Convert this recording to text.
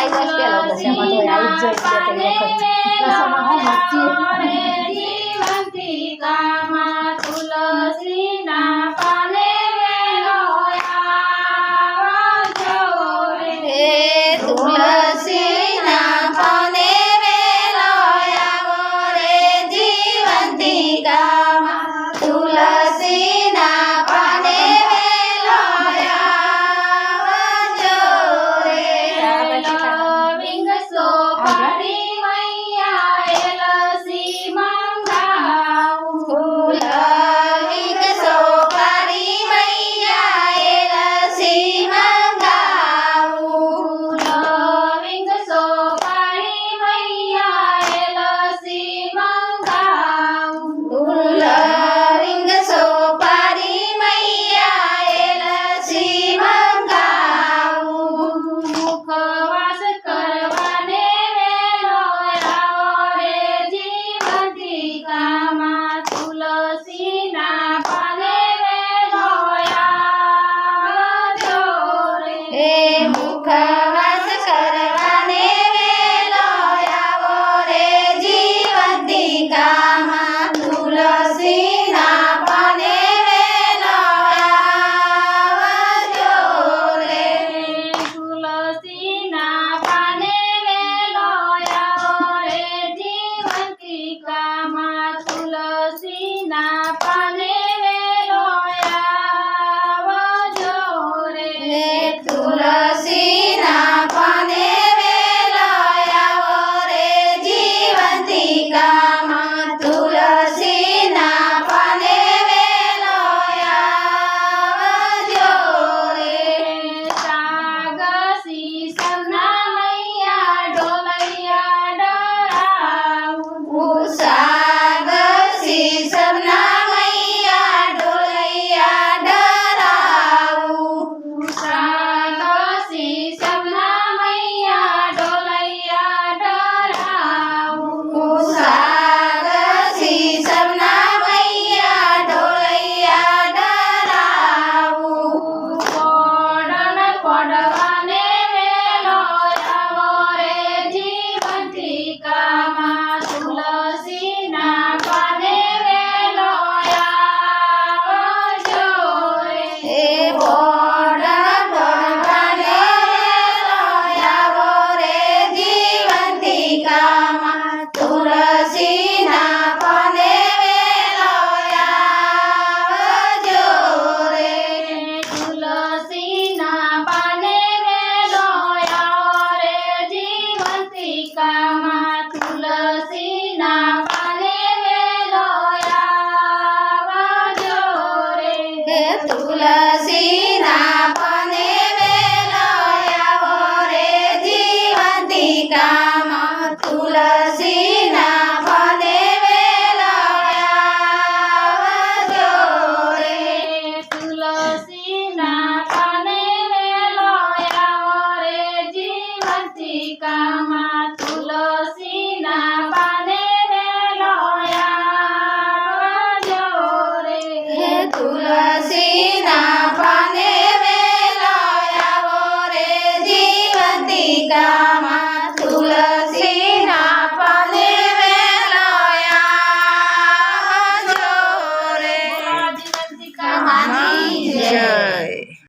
આવ્યો છે પેલો બસ એમાં તો આવી જ જાય છે તે વખત રસોમાં હું મસ્તી plus